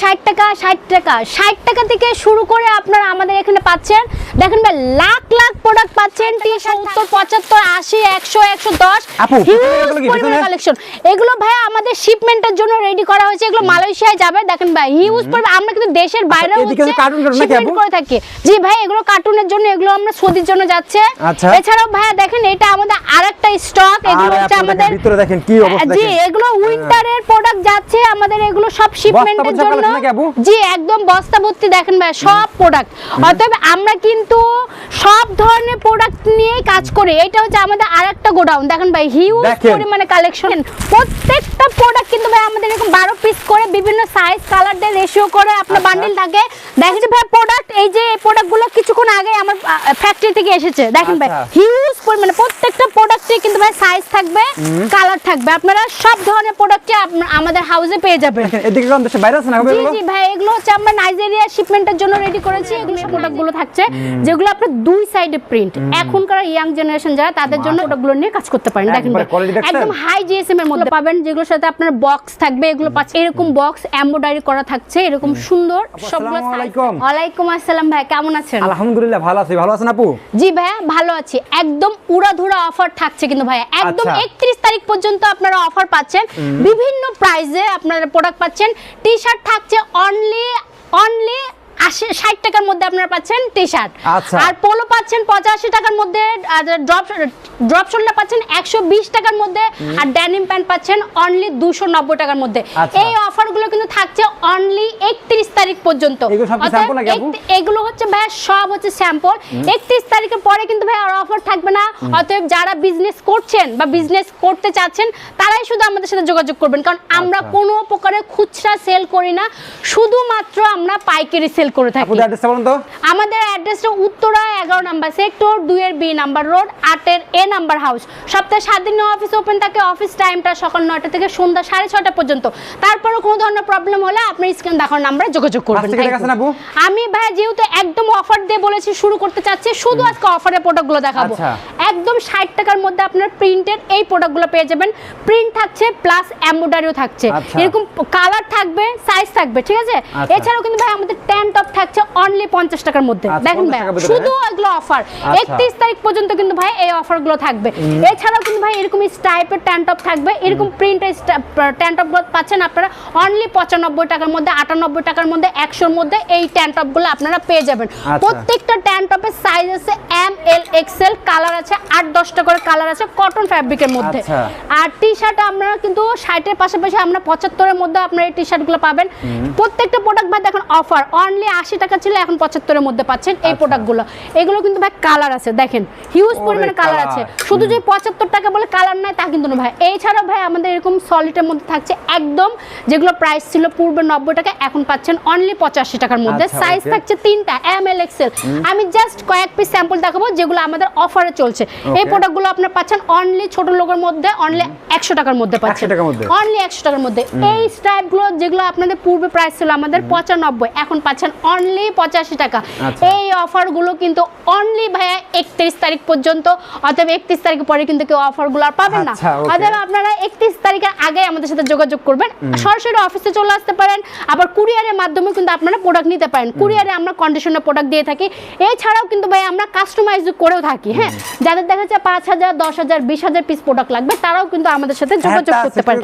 ষাট টাকা ষাট টাকা। ষাট টাকা থেকে শুরু করে আপনারা আমাদের এখানে পাচ্ছেন। দেখেন ভাই লাখ লাখ প্রোডাক্ট পাচ্ছেন। সত্তর পঁচাত্তর আশি একশো একশো দশ। কালেকশন এগুলো ভাই আমাদের শিপমেন্টের জন্য রেডি করা হয়েছে। এগুলো মালয়েশিয়ায় যাবে। দেখেন ভাই হিউজ পরিমাণ আমরা কিন্তু দেশের বাইরে আচ্ছা, shipment আপু? করে থাকি। জি ভাই এগুলো কার্টুনের জন্য এগুলো আমরা সৌদির জন্য যাচ্ছে। আচ্ছা। এছাড়াও ভাইয়া দেখেন এটা আমাদের আরেকটা স্টক এগুলো হচ্ছে আমাদের ভিতরে দেখেন কি অবস্থা জি এগুলো উইন্টারের প্রোডাক্ট যাচ্ছে। আমাদের এগুলো সব শিপমেন্টের জন্য? জি একদম বস্তা ভর্তি দেখেন ভাই সব প্রোডাক্ট অতএব আমরা কিন্তু সব ধরনের প্রোডাক্ট নিয়েই কাজ করি। এটা হচ্ছে আমাদের আরেকটা গোডাউন। দেখেন ভাই হিউজ পরিমাণে কালেকশন প্রত্যেকটা প্রোডাক্ট কিন্তু ভাই আমাদের এরকম বারো পিস করে বিভিন্ন সাইজ কালার দিয়ে রেশিও করে আপনার আচ্ছা। বান্ডিল থাকে। দেখেন ভাই প্রোডাক্ট এই যে প্রোডাক্টগুলো কিছুক্ষণ আগে আমার ফ্যাক্টরি থেকে এসেছে। দেখেন ভাই আচ্ছা। হিউজ পরিমাণে প্রত্যেকটা প্রোডাক্টে কিন্তু ভাই সাইজ থাকবে কালার থাকবে। আপনারা সব ধরনের প্রোডাক্টে আমাদের হাউসে পেয়ে যাবেন। এদিকে কোন দেশে বাইরে আছে না জি জি ভাই এগুলো হচ্ছে আমরা নাইজেরিয়া শিপমেন্টের জন্য রেডি করেছি এগুলো প্রোডাক্টগুলো থাকছে যেগুলো আপনার দুই সাইডে প্রিন্ট এখনকার ইয়াং জেনারেশন যারা তাদের জন্য প্রোডাক্টগুলো নিয়ে কাজ করতে পারেন। দেখেন ভাই, একদম হাই জিএসএম এর মধ্যে পাবেন যেগুলোর সাথে আপনার বক্স থাকবে এগুলো পাচ্ছে এরকম বক্স এমব্রয়ডারি করা থাকছে এরকম সুন্দর সবগুলো আসসালামু size- আলাইকুম। ওয়ালাইকুম আসসালাম ভাই কেমন আছেন? আলহামদুলিল্লাহ ভালো আছি। ভালো আছেন আপু? জি ভাইয়া ভালো আছি। একদম উড়াধুরা অফার থাকছে কিন্তু ভাইয়া। একদম আচ্ছা। একত্রিশ তারিখ পর্যন্ত আপনারা অফার পাচ্ছেন। বিভিন্ন প্রাইজে আপনারা প্রোডাক্ট পাচ্ছেন। টি শার্ট থাকছে অনলি অনলি আশি ষাট টাকার মধ্যে আপনারা পাচ্ছেন টি শার্ট আচ্ছা। আর পোলো পাচ্ছেন পঁচাশি টাকার মধ্যে ড্রপ ড্রপ শোল্ডার পাচ্ছেন একশো বিশ টাকার মধ্যে আর ড্যানিম প্যান্ট পাচ্ছেন অনলি দুশো নব্বই টাকার মধ্যে। আচ্ছা। এই অফারগুলো কিন্তু থাকছে অনলি একত্রিশ তারিখ পর্যন্ত। এগুলো হচ্ছে ভাই সব হচ্ছে স্যাম্পল একত্রিশ তারিখের পরে কিন্তু ভাই আর অফার থাকবে না। অতএব যারা বিজনেস করছেন বা বিজনেস করতে চাচ্ছেন তারাই শুধু আমাদের সাথে যোগাযোগ করবেন। কারণ আমরা আচ্ছা। কোনো প্রকারের খুচরা সেল করি না। শুধুমাত্র আমরা পাইকারি সেল করে আপু থাকি অ্যাড্রেসটা বলুন তো। আমাদের অ্যাড্রেসটা উত্তরা এগারো নাম্বার সেক্টর দুইয়ের বি নাম্বার রোড আটের এ নাম্বার হাউস সপ্তাহে সাত দিন অফিস ওপেন থাকে অফিস টাইমটা সকাল নয়টা থেকে সন্ধ্যা সাড়ে ছটা পর্যন্ত। তারপরেও কোনো ধরনের প্রবলেম হলে আপনি স্ক্রিন দেখার নাম্বারে যোগাযোগ করবেন থেকে দেখাচ্ছেন আপু? আমি ভাই যেহেতু একদম অফার দিয়ে বলেছি শুরু করতে চাচ্ছি শুধু আজকে অফারের প্রোডাক্টগুলো দেখাবো। আচ্ছা। একদম ষাট টাকার মধ্যে আপনার প্রিন্টেড এই প্রোডাক্টগুলো পেয়ে যাবেন। প্রিন্ট থাকছে প্লাস এমব্রয়ডারিও থাকছে। আচ্ছা। এরকম কালার থাকবে সাইজ থাকবে ঠিক আছে? আচ্ছা। এছাড়াও কিন্তু ভাই আমাদের টেন টপ থাকছে অনলি পঞ্চাশ টাকার মধ্যে। আচ্ছা, দেখেন ভাই শুধু এগুলো অফার আচ্ছা। একত্রিশ তারিখ পর্যন্ত কিন্তু ভাই এই অফারগুলো থাকবে। এছাড়াও কিন্তু ভাই এরকম টাইপের ট্যান টপ থাকবে এরকম প্রিন্টের ট্যান টপ পাচ্ছেন আপনারা অনলি পঁচানব্বই টাকার মধ্যে আটানব্বই টাকার মধ্যে একশোর মধ্যে এই ট্যান টপগুলো আপনারা পেয়ে যাবেন। আচ্ছা। প্রত্যেকটা ট্যান টপের সাইজ আছে এম এল এক্সেল কালার আছে আট দশটা করে কালার আছে কটন ফ্যাব্রিকের মধ্যে। আর টি শার্ট আমরা কিন্তু ষাটের পাশাপাশি আমরা পঁচাত্তরের মধ্যে আপনারা এই টি শার্টগুলো পাবেন। প্রত্যেকটা প্রোডাক্ট ভাই দেখুন অফার অনলি আশি টাকা ছিল এখন পঁচাত্তরের মধ্যে পাচ্ছেন এই আচ্ছা। প্রোডাক্টগুলো এগুলো কিন্তু ভাই কালার আছে দেখেন হিউজ পরিমাণে কালার আছে। শুধু যে পঁচাত্তর টাকা বলে কালার নাই তা কিন্তু না ভাই। এছাড়াও ভাই আমাদের এরকম সলিডের মধ্যে থাকছে একদম যেগুলো প্রাইস ছিল পূর্বে নব্বই টাকা এখন পাচ্ছেন অনলি পঁচাশি টাকার মধ্যে। আচ্ছা, সাইজ থাকছে তিনটা এম এল এক্সেল আমি জাস্ট কয়েক পিস স্যাম্পল দেখাবো যেগুলো আমাদের অফারে চলছে। এই প্রোডাক্টগুলো আপনার পাচ্ছেন অনলি ছোট লোকের মধ্যে অনলি একশো টাকার মধ্যে পাচ্ছেন। অনলি একশো টাকার মধ্যে। এই স্টাইপগুলো যেগুলো আপনাদের পূর্বে প্রাইস ছিল আমাদের পঁচানব্বই এখন পাচ্ছেন অনলি পঁচাশি টাকা। আচ্ছা। এই অফারগুলো কিন্তু অনলি ভাইয়া একত্রিশ তারিখ পর্যন্ত অথবা একত্রিশ তারিখের পরে কিন্তু কেউ অফারগুলো আর পাবেন না। আচ্ছা, অথবা আপনারা একত্রিশ তারিখের আগে আমাদের সাথে যোগাযোগ করবেন। সরাসরি অফিসে চলে আসতে পারেন আবার কুরিয়ারের মাধ্যমে কিন্তু আপনারা প্রোডাক্ট নিতে পারেন। কুরিয়ারে আমরা কন্ডিশনের প্রোডাক্ট দিয়ে থাকি। এছাড়াও কিন্তু ভাই আমরা কাস্টমাইজ করেও থাকি হ্যাঁ? যাদের দেখা যাচ্ছে পাঁচ হাজার দশ হাজার বিশ হাজার পিস প্রোডাক্ট লাগবে তারাও কিন্তু আমাদের সাথে যোগাযোগ করতে পারেন।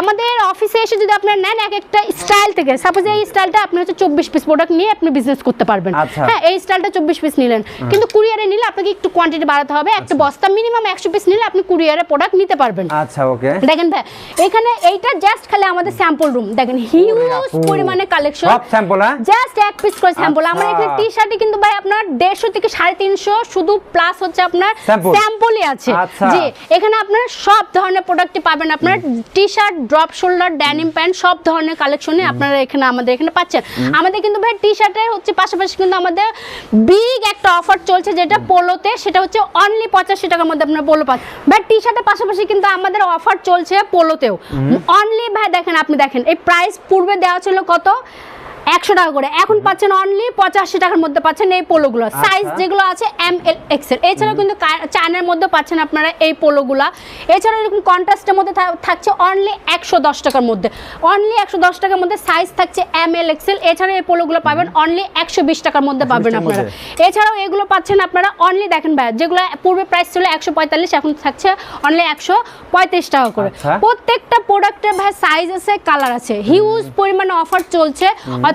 আমাদের অফিসে এসে যদি আপনারা নেন এক একটা স্টাইল থেকে সাপোজ এই স্টাইলটা আপনি হচ্ছে চব্বিশ পিস প্রোডাক্ট নিয়ে আপনি বিজনেস করতে পারবেন। আচ্ছা। হ্যাঁ এই স্টাইলটা চব্বিশ পিস নিলেন। কিন্তু কুরিয়ারে নিলে আপনাকে একটু কোয়ান্টিটি বাড়াতে হবে। একটা বস্তা মিনিমাম একশো পিস নিলে আপনি কুরিয়ারে প্রোডাক্ট নিতে পারবেন। আচ্ছা ওকে দেখেন ভাই এখানে এইটা জাস্ট খালি আমাদের স্যাম্পল রুম দেখেন হিউজ পরিমাণে কালেকশন সব স্যাম্পল হ্যাঁ? জাস্ট এক পিস করে স্যাম্পল আমার আচ্ছা। এখানে টি শার্টে কিন্তু ভাই আপনার দেড়শো থেকে সাড়ে তিনশো শুধু প্লাস হচ্ছে আপনার স্যাম্পলই আছে। আচ্ছা। জি এখানে আপনার সব ধরনের প্রোডাক্টই পাবেন। আপনার T shirt drop shoulder denim pant সব ধরনের কালেকশনে আপনারা এখানে আমাদের এখানে পাচ্ছেন। আমাদের কিন্তু ভাই টি শার্টের হচ্ছে পাশাপাশি কিন্তু আমাদের বিগ একটা অফার চলছে যেটা পোলোতে সেটা হচ্ছে অনলি পঁচাশি টাকার মধ্যে আপনার পোলো পাচ্ছেন। ভাই টি শার্টের পাশাপাশি কিন্তু আমাদের অফার চলছে পোলোতেও অনলি ভাই দেখেন আপনি দেখেন এই প্রাইস পূর্বে দেওয়া ছিল কত? একশো টাকা করে। এখন পাচ্ছেন অনলি পঁচাশি টাকার মধ্যে পাচ্ছেন এই পোলোগুলো। সাইজ যেগুলো আছে এম এল এক্সেল এছাড়াও কিন্তু চায়নার মধ্যে পাচ্ছেন আপনারা এই পোলোগুলা। এছাড়াও এরকম কন্ট্রাস্টের মধ্যে থাকছে অনলি একশো দশ টাকার মধ্যে। অনলি একশো দশ টাকার মধ্যে সাইজ থাকছে এম এল এক্সেল এছাড়াও এই পোলোগুলো পাবেন অনলি একশো বিশ টাকার মধ্যে পাবেন আপনারা। এছাড়াও এগুলো পাচ্ছেন আপনারা অনলি দেখেন ভাই যেগুলো পূর্বে প্রাইস ছিল একশো পঁয়তাল্লিশ এখন থাকছে অনলি একশো পঁয়ত্রিশ টাকা করে। আচ্ছা। প্রত্যেকটা প্রোডাক্টের ভাই সাইজ আছে কালার আছে। হিউজ পরিমাণে অফার চলছে।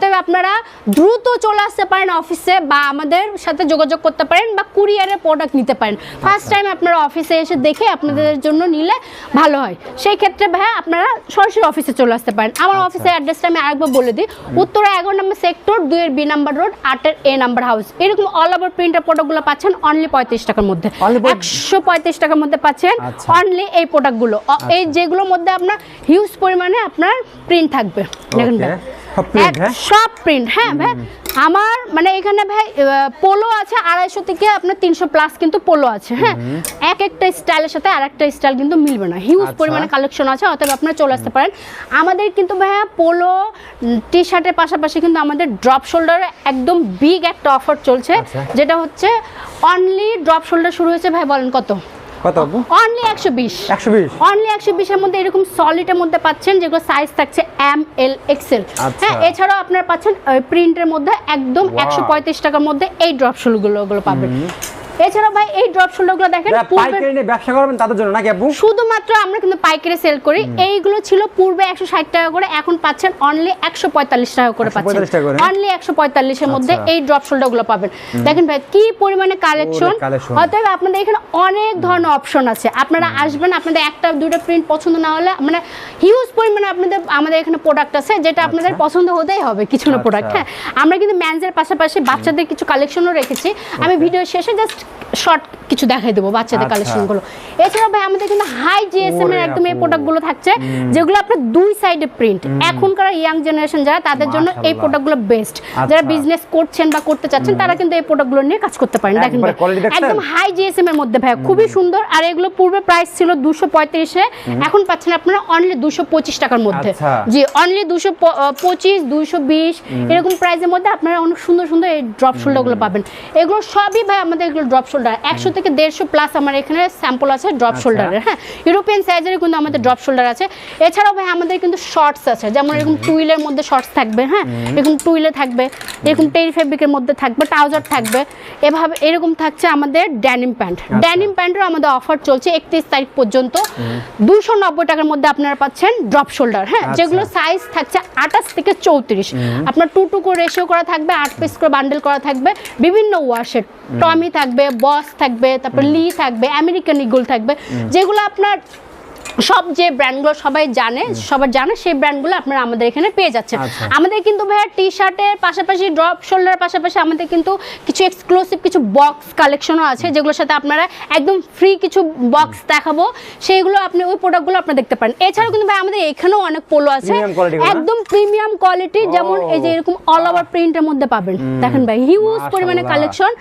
অতএব আপনারা দ্রুত চলে আসতে পারেন অফিসে বা আমাদের সাথে যোগাযোগ করতে পারেন বা কুরিয়ারে প্রোডাক্ট নিতে পারেন। ফার্স্ট টাইম আপনারা অফিসে এসে দেখে আপনাদের জন্য নিলে ভালো হয়। সেই ক্ষেত্রে ভাই আপনারা সরাসরি অফিসে চলে আসতে পারেন। আমার আচ্ছা। অফিসের অ্যাড্রেসটা আমি আরেকবার বলে দিই। উত্তরা এগারো নম্বর সেক্টর দুইয়ের বি নাম্বার রোড আটের এ নাম্বার হাউস এরকম অল ওভার প্রিন্টের প্রোডাক্টগুলো পাচ্ছেন অনলি পঁয়ত্রিশ টাকার মধ্যে। একশো পঁয়ত্রিশ টাকার মধ্যে পাচ্ছেন আচ্ছা। অনলি এই প্রোডাক্টগুলো এই যেগুলোর মধ্যে আপনার হিউজ পরিমাণে আপনার প্রিন্ট থাকবে। দেখেন সব এক- হ্যাঁ? প্রিন্ট হ্যাঁ ভাই। আমার মানে এখানে ভাই পোলো আছে আড়াইশো থেকে আপনার তিনশো প্লাস কিন্তু পোলো আছে হ্যাঁ। এক একটা স্টাইলের সাথে আর একটা স্টাইল কিন্তু মিলবে না। হিউজ আচ্ছা। পরিমাণে কালেকশন আছে অতএব আপনারা চলে আসতে পারেন। আমাদের কিন্তু ভাইয়া পোলো টি শার্টের পাশাপাশি কিন্তু আমাদের ড্রপ শোল্ডারে একদম বিগ একটা অফার চলছে আচ্ছা। যেটা হচ্ছে অনলি ড্রপ শোল্ডার শুরু হয়েছে ভাই বলেন কত? কত অনলি একশো বিশ। একশো বিশ? অনলি একশো বিশের মধ্যে এরকম সলিডের মধ্যে পাচ্ছেন যেগুলো সাইজ থাকছে এম এল এক্সেল। হ্যাঁ এছাড়াও আপনারা পাচ্ছেন প্রিন্টের মধ্যে একদম Wow. একশো পঁয়ত্রিশ টাকার মধ্যে এই ড্রপ শুলগুলো গুলো পাবেন। এছাড়াও ভাই এই ড্রপ শুলগুলো দেখেন পাইকারি নিয়ে ব্যবসা করবেন তাদের জন্য নাকি আপু? শুধুমাত্র আমরা কিন্তু পাইকারি সেল করি। এইগুলো ছিল পূর্বে একশো ষাট টাকা করে এখন পাচ্ছেন অনলি একশো পঁয়তাল্লিশ টাকা করে পাচ্ছেন। 145? অনলি একশো পঁয়তাল্লিশের মধ্যে আচ্ছা। এই ড্রপ শোল্ডারগুলো পাবেন দেখেন ভাই কি পরিমাণে কালেকশন অতএব আপনাদের এখানে অনেক ধরনের অপশন আছে। আপনারা আসবেন আপনাদের একটা দুটো প্রিন্ট পছন্দ না হলে মানে হিউজ পরিমাণে আপনাদের আমাদের এখানে প্রোডাক্ট আছে যেটা আপনাদের পছন্দ হতেই হবে কিছু না প্রোডাক্ট আচ্ছা। হ্যাঁ। আমরা কিন্তু ম্যানজের পাশাপাশি বাচ্চাদের কিছু কালেকশনও রেখেছি। আমি ভিডিও শেষে জাস্ট শর্ট কিছু দেখাই দেবো বাচ্চাদের আচ্ছা। কালেকশনগুলো এছাড়াও ভাই আমাদের কিন্তু হাই জিএসএম এর একদম এই আপু। প্রোডাক্টগুলো থাকছে যেগুলো আপনার দুই সাইডে প্রিন্ট এখনকার ইয়াং জেনারেশন যারা তাদের জন্য এই মাশাআল্লাহ। প্রোডাক্টগুলো বেস্ট যারা আচ্ছা। বিজনেস করছেন বা করতে চাচ্ছেন তারা কিন্তু এই প্রোডাক্টগুলো নিয়ে কাজ করতে পারেন। দেখেন? একদম হাই জিএসএম এর মধ্যে ভাই খুবই সুন্দর। আর এগুলো পূর্বে প্রাইস ছিল দুশো পঁয়ত্রিশে এখন পাচ্ছেন আপনারা অনলি দুশো পঁচিশ টাকার মধ্যে। আচ্ছা। জি অনলি দুশো পঁচিশ দুশো বিশ এরকম প্রাইসের মধ্যে আপনারা অনেক সুন্দর সুন্দর এই ড্রপ শোল্ডারগুলো পাবেন। এগুলো সবই ভাই আমাদের এগুলো ড্রপ শোল্ডার একশো থেকে দেড়শো প্লাস আমার এখানে স্যাম্পল আছে ড্রপ আচ্ছা। শোল্ডারের হ্যাঁ? ইউরোপিয়ান সাইজের কিন্তু আমাদের ড্রপ শোল্ডার আছে। এছাড়াও ভাই আমাদের কিন্তু শর্টস আছে। যেমন এরকম টুইলের মধ্যে শর্টস থাকবে হ্যাঁ? এরকম টুইলে থাকবে এরকম টেরি ফেব্রিকের মধ্যে থাকবে ট্রাউজার থাকবে। এভাবে এরকম থাকছে আমাদের ড্যানিম প্যান্ট। ড্যানিম প্যান্টেরও আমাদের অফার চলছে একত্রিশ তারিখ পর্যন্ত। দুশো নব্বই টাকার মধ্যে আপনারা পাচ্ছেন ড্রপ শোল্ডার হ্যাঁ? আচ্ছা। যেগুলো সাইজ থাকছে আঠাশ থেকে চৌত্রিশ। আপনার টু টু করে রেশিও করা থাকবে আট পিস করে বান্ডেল করা থাকবে বিভিন্ন ওয়াশের টমি থাকবে বস থাকবে তারপর লি থাকবে আমেরিকান ইগুল থাকবে যেগুলো আপনার সব যে ব্র্যান্ডগুলো সবাই জানে সবার জানে সেই ব্র্যান্ডগুলো আপনারা আমাদের এখানে পেয়ে যাচ্ছেন। আচ্ছা। আমাদের কিন্তু ভাইয়া টি শার্টের পাশাপাশি ড্রপ শোল্ডারের পাশাপাশি আমাদের কিন্তু কিছু এক্সক্লুসিভ কিছু বক্স কালেকশনও আছে যেগুলোর সাথে আপনারা একদম ফ্রি কিছু বক্স দেখাবো। সেইগুলো আপনি ওই প্রোডাক্টগুলো আপনি দেখতে পারেন। এছাড়াও কিন্তু ভাই আমাদের এখানেও অনেক পোলো আছে? একদম প্রিমিয়াম কোয়ালিটি যেমন এই যে এরকম অল ওভার প্রিন্টের মধ্যে পাবেন। দেখেন ভাই হিউজ পরিমাণে কালেকশন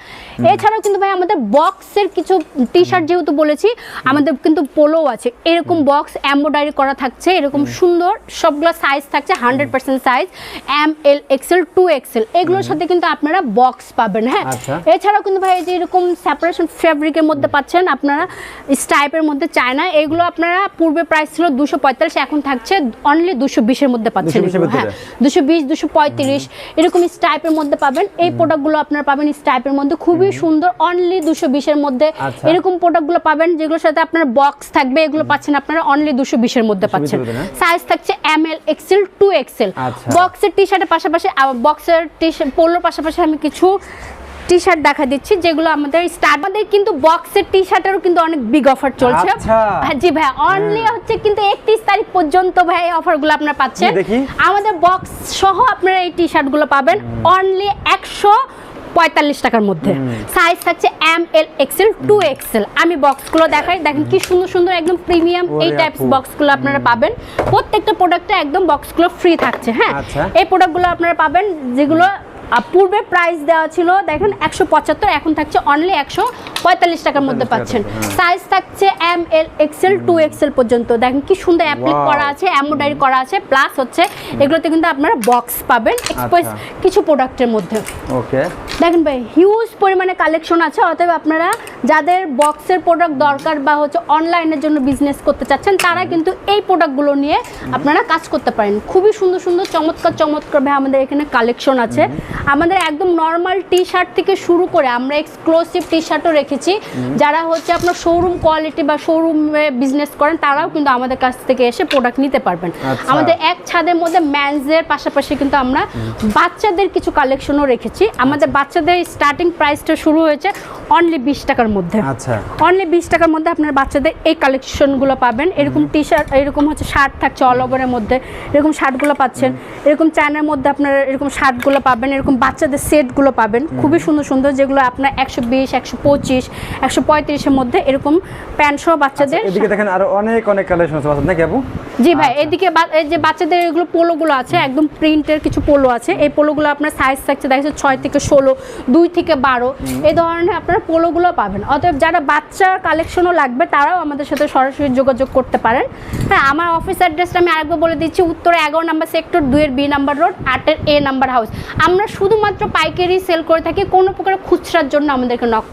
এছাড়াও কিন্তু ভাই আমাদের বক্সের কিছু টি শার্ট যেহেতু বলেছি আমাদের কিন্তু পোলো আছে। এরকম বক্স এম্ব্রয়ডারি করা থাকছে এরকম সুন্দর সবগুলো সাইজ থাকছে hundred percent size M L XL two XL এগুলোর সাথে কিন্তু আপনারা বক্স পাবেন হ্যাঁ? আচ্ছা। এছাড়াও কিন্তু ভাই যে এরকম সেপারেশন ফেব্রিকের মধ্যে পাচ্ছেন আপনারা স্টাইপের মধ্যে চায়না এগুলো আপনারা পূর্বে প্রাইস ছিল দুশো পঁয়তাল্লিশ এখন থাকছে অনলি দুশো বিশের মধ্যে পাচ্ছেন হ্যাঁ? দুশো বিশ দুশো পঁয়ত্রিশ এরকম স্টাইপের মধ্যে পাবেন এই প্রোডাক্টগুলো আপনারা পাবেন স্টাইপের মধ্যে খুবই সুন্দর অনলি দুশো বিশের মধ্যে আচ্ছা। এরকম প্রোডাক্টগুলো পাবেন যেগুলোর সাথে আপনার বক্স থাকবে এগুলো পাচ্ছেন আপনারা অনলি দুশো বিশের মধ্যে পাচ্ছেন। সাইজ থাকছে M L XL two XL. বক্সের টি শার্টের পাশাপাশি বক্সের টি পোলোর পাশাপাশি আমি কিছু টি শার্ট দেখা দিচ্ছি যেগুলো আমাদের স্টার আমাদের কিন্তু বক্সের টি শার্টেরও কিন্তু অনেক বিগ অফার চলছে। আচ্ছা। হ্যাঁ, জি ভাই অনলি হচ্ছে কিন্তু একত্রিশ তারিখ পর্যন্ত ভাই এই অফারগুলো আপনারা পাচ্ছেন। আমাদের বক্স সহ আপনারা এই টি শার্টগুলো পাবেন। অনলি একশো পঁয়তাল্লিশ টাকার মধ্যে। সাইজ থাকছে M L XL two XL আমি বক্সগুলো দেখাই দেখেন কি সুন্দর সুন্দর একদম প্রিমিয়াম এই টাইপ। বক্সগুলো আপনারা পাবেন। প্রত্যেকটা প্রোডাক্টে একদম বক্সগুলো ফ্রি থাকছে হ্যাঁ? আচ্ছা। এই প্রোডাক্টগুলো আপনারা পাবেন যেগুলো পূর্বে প্রাইস দেওয়া ছিল দেখেন একশো পঁচাত্তর এখন থাকছে অনলি একশো পঁয়তাল্লিশ টাকার মধ্যে পাচ্ছেন। হ্যাঁ। সাইজ থাকছে M L XL two XL পর্যন্ত। দেখেন কি সুন্দর অ্যাপ্লিক করা আছে এমব্রয়ডারি করা আছে প্লাস হচ্ছে এগুলোতে কিন্তু আপনারা বক্স পাবেন এক্সপ্রেস আচ্ছা। কিছু প্রোডাক্টের মধ্যে। ওকে দেখেন ভাই হিউজ পরিমাণে কালেকশন আছে অতএব আপনারা যাদের বক্সের প্রোডাক্ট দরকার বা হচ্ছে অনলাইনের জন্য বিজনেস করতে চাচ্ছেন তারা কিন্তু এই প্রোডাক্টগুলো নিয়ে আপনারা কাজ করতে পারেন। খুবই সুন্দর সুন্দর চমৎকার চমৎকার ভাই আমাদের এখানে কালেকশন আছে। আমাদের একদম নর্মাল টি শার্ট থেকে শুরু করে আমরা এক্সক্লুসিভ টি শার্টও রেখেছি। যারা হচ্ছে আপনার শোরুম কোয়ালিটি বা শোরুমে বিজনেস করেন তারাও কিন্তু আমাদের কাছ থেকে এসে প্রোডাক্ট নিতে পারবেন। আচ্ছা। আমাদের এক ছাদের মধ্যে ম্যানসের পাশাপাশি কিন্তু আমরা বাচ্চাদের কিছু কালেকশনও রেখেছি। আমাদের বাচ্চাদের স্টার্টিং প্রাইসটা শুরু হয়েছে অনলি বিশ টাকার মধ্যে। আচ্ছা। অনলি বিশ টাকার মধ্যে আপনার বাচ্চাদের এই কালেকশনগুলো পাবেন। এরকম টি শার্ট এরকম হচ্ছে শার্ট থাকছে অল ওভারের মধ্যে। এরকম শার্টগুলো পাচ্ছেন। এরকম চায়নার মধ্যে আপনারা এরকম শার্টগুলো পাবেন। এরকম বাচ্চাদের সেটগুলো পাবেন। খুবই সুন্দর সুন্দর যেগুলো আপনার একশো বিশ একশো পঁচিশ একশো পঁয়ত্রিশের মধ্যে এরকম প্যান্ট সহ বাচ্চাদের এদিকে দেখেন আরও অনেক অনেক কালেকশন আছে বাচ্চাদের, নাকি আপু? জি ভাই এদিকে বা- এই যে বাচ্চাদের এগুলো পোলোগুলো আছে একদম প্রিন্টের কিছু পোলো আছে। এই পোলোগুলো আপনার সাইজ থাকছে দেখা যাচ্ছে ছয় থেকে ষোলো দুই থেকে বারো। এই ধরনের আপনারা পোলোগুলো পাবেন। অতএব যারা বাচ্চার কালেকশনও লাগবে, তারাও আমাদের সাথে সরাসরি যোগাযোগ করতে পারেন। হ্যাঁ আমার অফিস অ্যাড্রেসটা আমি আরেকবার বলে দিচ্ছি, উত্তরে এগারো নাম্বার সেক্টর দুইয়ের বি নাম্বার রোড আটের এ নাম্বার হাউস আমরা শুধুমাত্র পাইকারি সেল করে থাকি, কোনো প্রকার খুচরার জন্য আমাদেরকে নক